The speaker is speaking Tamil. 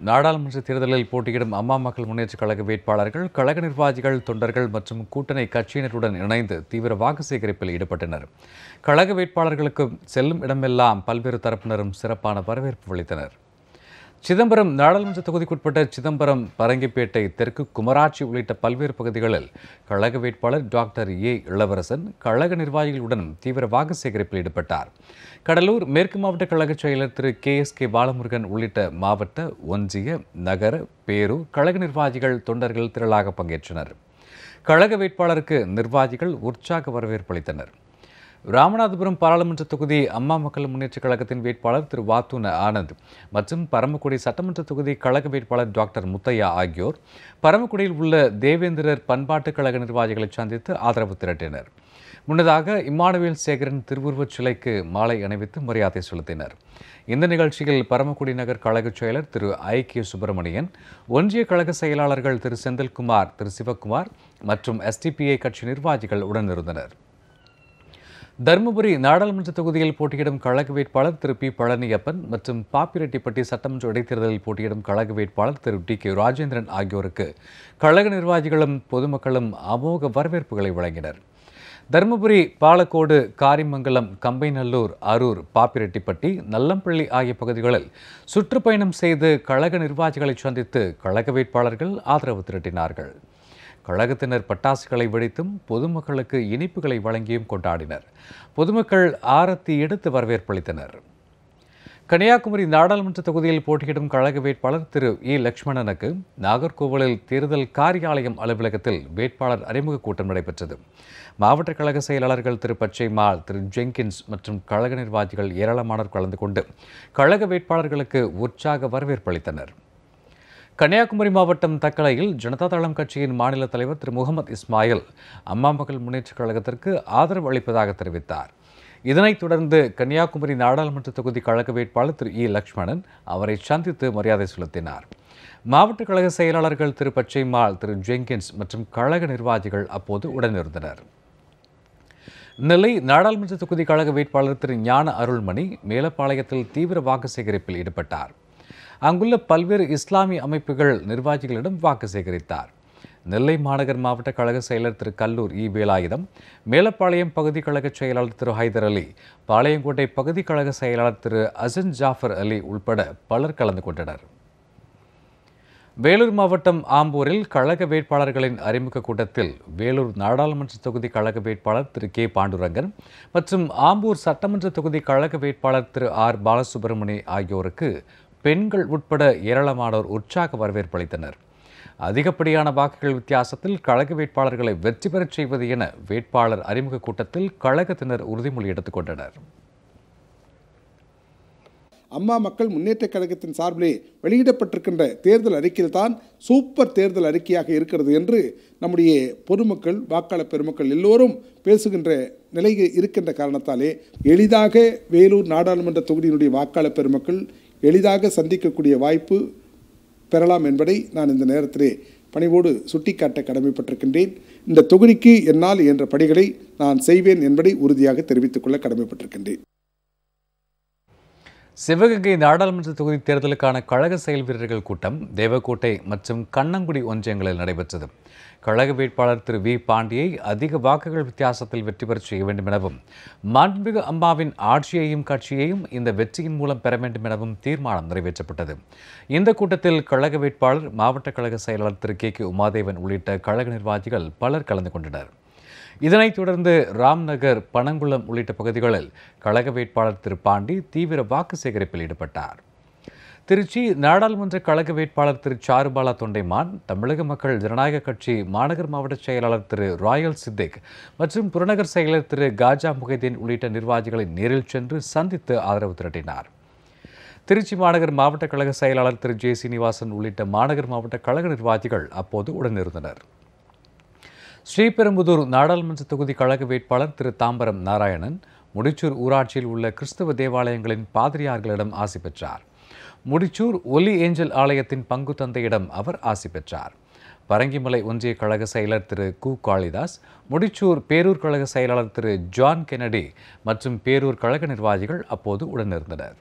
நாடாளுமன்ற தேர்தலில் போட்டியிடும் அம்மா மக்கள் முன்னேற்றக் கழக வேட்பாளர்கள் கழக நிர்வாகிகள் தொண்டர்கள் மற்றும் கூட்டணி கட்சியினருடன் இணைந்து தீவிர வாக்கு சேகரிப்பில் ஈடுபட்டனர். கழக வேட்பாளர்களுக்கு செல்லும் இடமெல்லாம் பல்வேறு தரப்பினரும் சிறப்பான வரவேற்பு அளித்தனர். சிதம்பரம் நாடாளுமன்ற தொகுதிக்குட்பட்ட சிதம்பரம் பரங்கிப்பேட்டை தெற்கு குமராட்சி உள்ளிட்ட பல்வேறு பகுதிகளில் கழக வேட்பாளர் டாக்டர் ஏ. இளவரசன் கழக நிர்வாகிகளுடன் தீவிர வாக்கு சேகரிப்பில் ஈடுபட்டார். கடலூர் மேற்கு மாவட்ட கழக செயலர் Thiru. K. S. K. Balamurugan உள்ளிட்ட மாவட்ட ஒன்றிய நகர பேரூர் கழக நிர்வாகிகள் தொண்டர்கள் திரளாக பங்கேற்றனர். கழக வேட்பாளருக்கு நிர்வாகிகள் உற்சாக வரவேற்பு அளித்தனர். ராமநாதபுரம் பாராளுமன்ற தொகுதி அம்மா மக்கள் முன்னேற்றக் கழகத்தின் வேட்பாளர் திரு வாத்துன ஆனந்த் மற்றும் பரமக்குடி சட்டமன்ற தொகுதி கழக வேட்பாளர் டாக்டர் முத்தையா ஆகியோர் பரமக்குடியில் உள்ள தேவேந்திரர் பண்பாட்டுக் கழக நிர்வாகிகளை சந்தித்து ஆதரவு திரட்டினர். முன்னதாக இம்மானுவேல் சேகரன் திருவுருவச் சிலைக்கு மாலை அணிவித்து மரியாதை செலுத்தினர். இந்த நிகழ்ச்சியில் பரமக்குடி நகர் கழகச் செயலர் திரு ஐ கே சுப்பிரமணியன் ஒன்றிய கழக செயலாளர்கள் திரு செந்தில்குமார் திரு சிவக்குமார் மற்றும் எஸ்டிபிஐ கட்சி நிர்வாகிகள் உடனிருந்தனர் தருமபுரி நாடாளுமன்ற தொகுதியில் போட்டியிடும் கழக வேட்பாளர் திரு பி பழனியப்பன் மற்றும் பாப்பிரெட்டிப்பட்டி சட்டமன்ற இடைத்தேர்தலில் போட்டியிடும் கழக வேட்பாளர் திரு டி கே ராஜேந்திரன் ஆகியோருக்கு கழக நிர்வாகிகளும் பொதுமக்களும் அமோக வரவேற்புகளை வழங்கினர். தருமபுரி பாலக்கோடு காரிமங்கலம் கம்பைநல்லூர் அரூர் பாப்பிரெட்டிப்பட்டி நல்லம்பள்ளி ஆகிய பகுதிகளில் சுற்றுப்பயணம் செய்து கழக நிர்வாகிகளை சந்தித்து கழக வேட்பாளர்கள் ஆதரவு திரட்டினார்கள். கழகத்தினர் பட்டாசுகளை வெடித்தும் பொதுமக்களுக்கு இனிப்புகளை வழங்கியும் கொண்டாடினர். பொதுமக்கள் ஆரத்தி எடுத்து வரவேற்பளித்தனர் கன்னியாகுமரி நாடாளுமன்ற தொகுதியில் போட்டியிடும் கழக வேட்பாளர் திரு இ. லக்ஷ்மணனுக்கு நாகர்கோவிலில் தேர்தல் காரியாலயம் அலுவலகத்தில் வேட்பாளர் அறிமுக கூட்டம் நடைபெற்றது. மாவட்ட கழக செயலாளர்கள் திரு பச்சைமால் திரு ஜெங்கின்ஸ் மற்றும் கழக நிர்வாகிகள் ஏராளமானோர் கலந்து கொண்டு கழக வேட்பாளர்களுக்கு உற்சாக வரவேற்பு அளித்தனர். கன்னியாகுமரி மாவட்டம் தக்கலையில் ஜனதா தளம் கட்சியின் மாநில தலைவர் திரு முகமது இஸ்மாயில் அம்மா மகள் முன்னேற்றக் கழகத்திற்கு ஆதரவு அளிப்பதாக தெரிவித்தார். இதனைத் தொடர்ந்து கன்னியாகுமரி நாடாளுமன்ற தொகுதி கழக வேட்பாளர் திரு இ லக்ஷ்மணன் அவரை சந்தித்து மரியாதை செலுத்தினார். மாவட்ட கழக செயலாளர்கள் திரு பச்சைமால் திரு ஜெங்கின்ஸ் மற்றும் கழக நிர்வாகிகள் அப்போது உடனிருந்தனர். நெல்லை நாடாளுமன்ற தொகுதி கழக வேட்பாளர் திரு ஞான அருள்மணி மேலப்பாளையத்தில் தீவிர வாக்கு சேகரிப்பில் ஈடுபட்டார். அங்குள்ள பல்வேறு இஸ்லாமிய அமைப்புகள் நிர்வாகிகளிடம் வாக்கு சேகரித்தார். நெல்லை மாநகர் மாவட்ட கழக செயலர் திரு கல்லூர் இ. வேலாயுதம் மேலப்பாளையம் பகுதி கழக செயலாளர் திரு ஹைதர் அலி பாளையங்கோட்டை பகுதி கழக செயலாளர் திரு அசன் ஜாஃபர் அலி உள்பட பலர் கலந்து கொண்டனர். வேலூர் மாவட்டம் ஆம்பூரில் கழக வேட்பாளர்களின் அறிமுக கூட்டத்தில் வேலூர் நாடாளுமன்ற தொகுதி கழக வேட்பாளர் திரு கே. பாண்டுரங்கன் மற்றும் ஆம்பூர் சட்டமன்ற தொகுதி கழக வேட்பாளர் திரு ஆர். பாலசுப்ரமணி ஆகியோருக்கு பெண்கள் உட்பட ஏராளமானோர் உற்சாக வரவேற்பு அளித்தனர். அதிகப்படியான வாக்குகள் வித்தியாசத்தில் கழக வேட்பாளர்களை வெற்றி பெறச் செய்வது என வேட்பாளர் அறிமுக கூட்டத்தில் கழகத்தினர் உறுதிமொழி எடுத்துக் கொண்டனர். அம்மா மக்கள் முன்னேற்ற கழகத்தின் சார்பிலே வெளியிடப்பட்டிருக்கின்ற தேர்தல் அறிக்கையில் தான் சூப்பர் தேர்தல் அறிக்கையாக இருக்கிறது என்று நம்முடைய பொதுமக்கள் வாக்காளர் பெருமக்கள் எல்லோரும் பேசுகின்ற நிலை இருக்கின்ற காரணத்தாலே எளிதாக வேலூர் நாடாளுமன்ற தொகுதியினுடைய வாக்காளர் பெருமக்கள் எளிதாக சந்திக்கக்கூடிய வாய்ப்பு பெறலாம் என்பதை நான் இந்த நேரத்திலே பணிவோடு சுட்டிக்காட்ட கடமைப்பட்டிருக்கின்றேன். இந்த தொகுதிக்கு என்னால் என்ற பணிகளை நான் செய்வேன் என்பதை உறுதியாக தெரிவித்துக் கொள்ள கடமைப்பட்டிருக்கின்றேன். சிவகங்கை நாடாளுமன்ற தொகுதி தேர்தலுக்கான கழக செயல் வீரர்கள் கூட்டம் தேவக்கோட்டை மற்றும் கண்ணங்குடி ஒன்றியங்களில் நடைபெற்றது. கழக வேட்பாளர் திரு வி. பாண்டியை அதிக வாக்குகள் வித்தியாசத்தில் வெற்றி பெற செய்ய வேண்டும் எனவும் மாண்புமிகு அம்மாவின் ஆட்சியையும் கட்சியையும் இந்த வெற்றியின் மூலம் பெற வேண்டும் எனவும் தீர்மானம் நிறைவேற்றப்பட்டது. இந்த கூட்டத்தில் கழக வேட்பாளர் மாவட்ட கழக செயலாளர் திரு கே. கே. உமாதேவன் உள்ளிட்ட கழக நிர்வாகிகள் பலர் கலந்து கொண்டனர். இதனைத் தொடர்ந்து ராம்நகர் பனங்குளம் உள்ளிட்ட பகுதிகளில் கழக வேட்பாளர் திரு. பாண்டி தீவிர வாக்கு சேகரிப்பில் ஈடுபட்டார். திருச்சி நாடாளுமன்ற கழக வேட்பாளர் திரு. சாருபாலா தொண்டைமான் தமிழக மக்கள் ஜனநாயக கட்சி மாநகர் மாவட்ட செயலாளர் திரு. ராயல் சித்திக் மற்றும் புறநகர் செயலர் திரு. காஜா முகைதீன் உள்ளிட்ட நிர்வாகிகளை நேரில் சென்று சந்தித்து ஆதரவு திரட்டினார். திருச்சி மாநகர் மாவட்ட கழக செயலாளர் திரு. ஜே. சீனிவாசன் உள்ளிட்ட மாநகர் மாவட்ட கழக நிர்வாகிகள் அப்போது உடனிருந்தனர். ஸ்ரீபெரும்புதூர் நாடாளுமன்ற தொகுதி கழக வேட்பாளர் திரு தாம்பரம் நாராயணன் முடிச்சூர் ஊராட்சியில் உள்ள கிறிஸ்தவ தேவாலயங்களின் பாதிரியார்களிடம் ஆசி பெற்றார். முடிச்சூர் ஒலி ஏஞ்சல் ஆலயத்தின் பங்கு தந்தையிடம் அவர் ஆசி பெற்றார். பரங்கிமலை ஒன்றிய கழக செயலர் திரு கு. காளிதாஸ் முடிச்சூர் பேரூர் கழக செயலாளர் திரு ஜான் கெனடி மற்றும் பேரூர் கழக நிர்வாகிகள் அப்போது உடனிருந்தனர்.